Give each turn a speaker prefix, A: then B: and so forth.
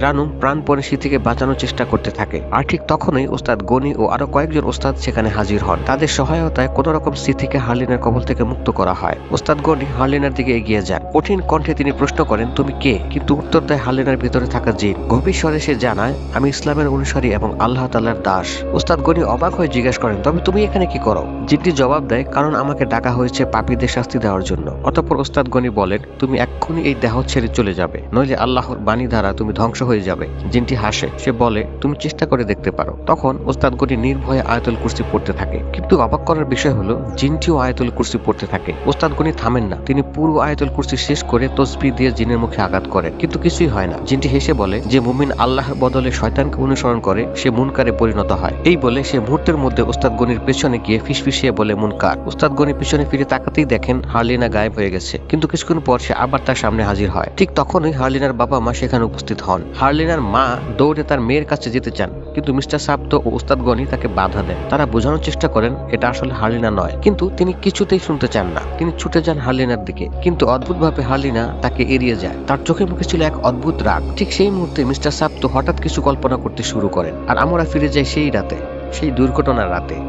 A: রানু প্রাণপণে স্মৃতিকে বাঁচানোর চেষ্টা করতে থাকে। আর ঠিক তখনই ওস্তাদ গনি ও আরও কয়েকজন ওস্তাদ সেখানে হাজির হন। তাদের সহায়তায় কোন রকম স্মৃতিকে হার্লিনের কবল থেকে মুক্ত করা হয়। ওস্তাদ গনি হার্লিনার দিকে এগিয়ে যান। কঠিন কণ্ঠে তিনি প্রশ্ন করেন, তুমি কে? কিন্তু উত্তর দেয় হার্লিনার ভিতরে থাকা জিন। গভীর স্বরে সে জানায়, আমি ইসলামের অনুসারী এবং আল্লাহ তাল্লার দাস। ওস্তাদ গনি অবাক হয়ে জিজ্ঞেস করেন, তবে তুমি এখানে কি করো? জিনটি জবাব দেয়, কারণ আমাকে ডাকা হয়েছে পাপীদের শাস্তি দেওয়ার জন্য। অতঃপর ওস্তাদ গনি বলেন, তুমি এক্ষুনি এই দেহ ছেড়ে চলে যাবে। নইলে আল্লাহর বাণী দ্বারা তুমি ধ্বংস হয়ে যাবে। জিনটি হাসে। সে বলে, তুমি চেষ্টা করে দেখতে পারো। তখন ওস্তাদ গনি নির্ভয়ে আয়তুল কুরসি পড়তে থাকে। কিন্তু অবাক করার বিষয় হলো, জিনটিও আয়তুল কুরসি পড়তে থাকে। ওস্তাদ গনি থামেন না। তিনি পুরো আয়তুল কুরসি শেষ করে তসবি দিয়ে জিনের মুখে আঘাত করেন। কিন্তু কিছুই হয় না। জিনটি হেসে বলে, যে মুমিন আল্লাহর বদলে শয়তানকে অনুসরণ করে, সে মুনকারে পরিণত হয়। এই বলে সে মুহূর্তের মধ্যে ওস্তাদ গনির পেছনে গিয়ে ফিসফিসিয়ে বলে, মুনকার। ওস্তাদ গনি পিছনে ফিরে তাকাতেই দেখেন হার্লিনা গায়েব হয়ে গেছে। কিন্তু কিছুক্ষণ পর সে আবার তার সামনে হাজির হয়। ঠিক তখনই হার্লিনার বাবা মা সেখানে উপস্থিত হন। হার্লিনার মা দৌড়ে তার মেয়ের কাছে যেতে চান, কিন্তু মিস্টার সাপ্ত ও উস্তাদ গনি তাকে বাধা দেন। তারা বোঝানোর চেষ্টা করেন, এটা আসলে হার্লিনা নয়। কিন্তু তিনি কিছুতেই শুনতে চান না। তিনি ছুটে যান হার্লিনার দিকে। কিন্তু অদ্ভুতভাবে হার্লিনা তাকে এড়িয়ে যায়। তার চোখে মুখে ছিল এক অদ্ভুত রাগ। ঠিক সেই মুহূর্তে মিস্টার সাপ্ত হঠাৎ কিছু কল্পনা করতে শুরু করেন। আর আমরা ফিরে যাই সেই রাতে, সেই দুর্ঘটনার রাতে।